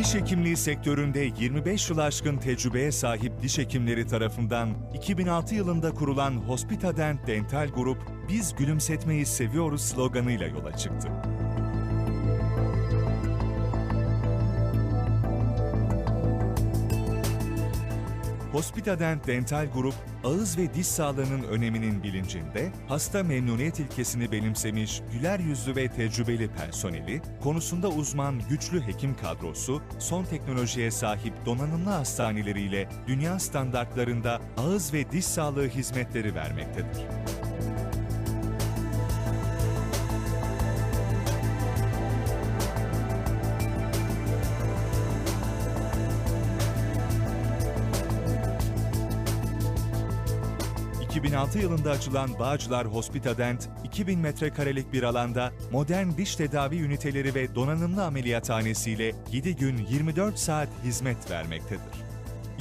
Diş hekimliği sektöründe 25 yıl aşkın tecrübeye sahip diş hekimleri tarafından 2006 yılında kurulan Hospitadent Dental Grup, "Biz gülümsetmeyi seviyoruz" sloganıyla yola çıktı. Hospitadent Dental Grup, ağız ve diş sağlığının öneminin bilincinde, hasta memnuniyet ilkesini benimsemiş güler yüzlü ve tecrübeli personeli, konusunda uzman güçlü hekim kadrosu, son teknolojiye sahip donanımlı hastaneleriyle dünya standartlarında ağız ve diş sağlığı hizmetleri vermektedir. ...2006 yılında açılan Bağcılar Hospitadent, 2000 metrekarelik bir alanda modern diş tedavi üniteleri ve donanımlı ameliyathanesiyle 7 gün 24 saat hizmet vermektedir.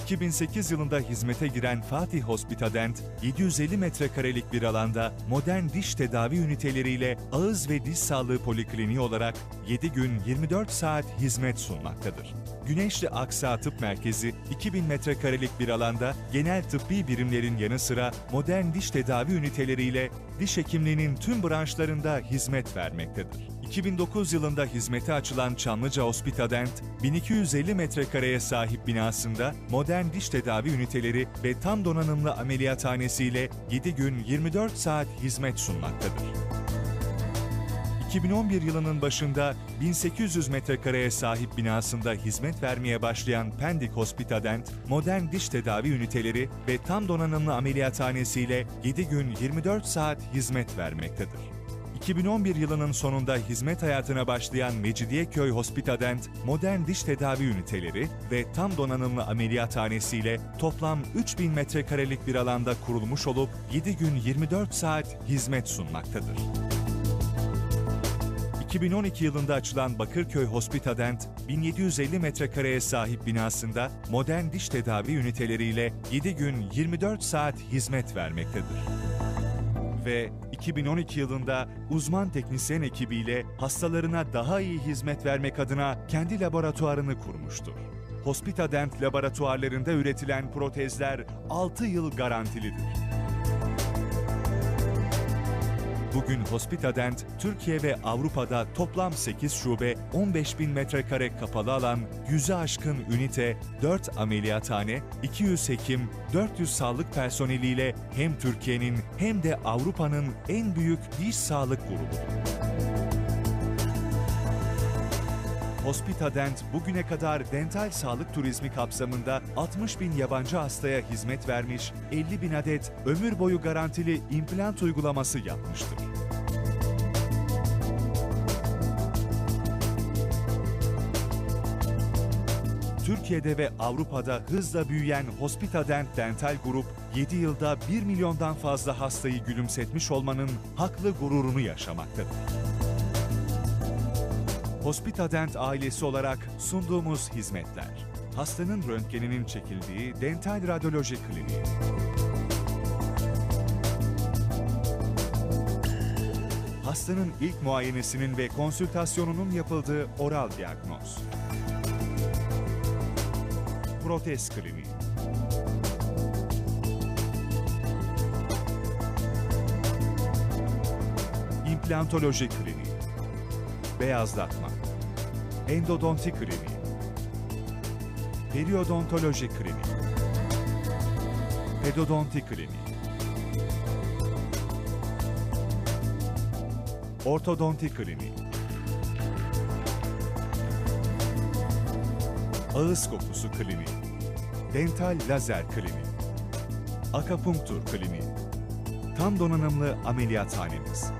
2008 yılında hizmete giren Fatih Hospitadent, 750 metrekarelik bir alanda modern diş tedavi üniteleriyle ağız ve diş sağlığı polikliniği olarak 7 gün 24 saat hizmet sunmaktadır. Güneşli Aksa Tıp Merkezi, 2000 metrekarelik bir alanda genel tıbbi birimlerin yanı sıra modern diş tedavi üniteleriyle diş hekimliğinin tüm branşlarında hizmet vermektedir. 2009 yılında hizmete açılan Çamlıca Hospitadent, 1250 metrekareye sahip binasında modern diş tedavi üniteleri ve tam donanımlı ameliyathanesiyle 7 gün 24 saat hizmet sunmaktadır. 2011 yılının başında 1800 metrekareye sahip binasında hizmet vermeye başlayan Pendik Hospitadent, modern diş tedavi üniteleri ve tam donanımlı ameliyathanesiyle 7 gün 24 saat hizmet vermektedir. 2011 yılının sonunda hizmet hayatına başlayan Mecidiyeköy Hospitadent, modern diş tedavi üniteleri ve tam donanımlı ameliyathanesiyle toplam 3000 metrekarelik bir alanda kurulmuş olup 7 gün 24 saat hizmet sunmaktadır. 2012 yılında açılan Bakırköy Hospitadent, 1750 metrekareye sahip binasında modern diş tedavi üniteleriyle 7 gün 24 saat hizmet vermektedir. Ve 2012 yılında uzman teknisyen ekibiyle hastalarına daha iyi hizmet vermek adına kendi laboratuvarını kurmuştur. Hospitadent laboratuvarlarında üretilen protezler 6 yıl garantilidir. Bugün Hospitadent, Türkiye ve Avrupa'da toplam 8 şube, 15 bin metrekare kapalı alan, 100'e aşkın ünite, 4 ameliyathane, 200 hekim, 400 sağlık personeliyle hem Türkiye'nin hem de Avrupa'nın en büyük diş sağlık grubudur. Hospitadent bugüne kadar dental sağlık turizmi kapsamında 60 bin yabancı hastaya hizmet vermiş, 50 bin adet ömür boyu garantili implant uygulaması yapmıştır. Türkiye'de ve Avrupa'da hızla büyüyen Hospitadent Dental Grup, 7 yılda 1 milyondan fazla hastayı gülümsetmiş olmanın haklı gururunu yaşamaktadır. Hospitadent ailesi olarak sunduğumuz hizmetler. Hastanın röntgeninin çekildiği dental radyoloji kliniği. Hastanın ilk muayenesinin ve konsültasyonunun yapıldığı oral diagnoz. Protez kliniği. İmplantoloji kliniği beyazlatma, endodonti kliniği, periodontoloji kliniği, pedodonti kliniği, ortodonti kliniği, ağız kokusu kliniği, dental lazer kliniği, akapunktur kliniği, tam donanımlı ameliyathanemiz.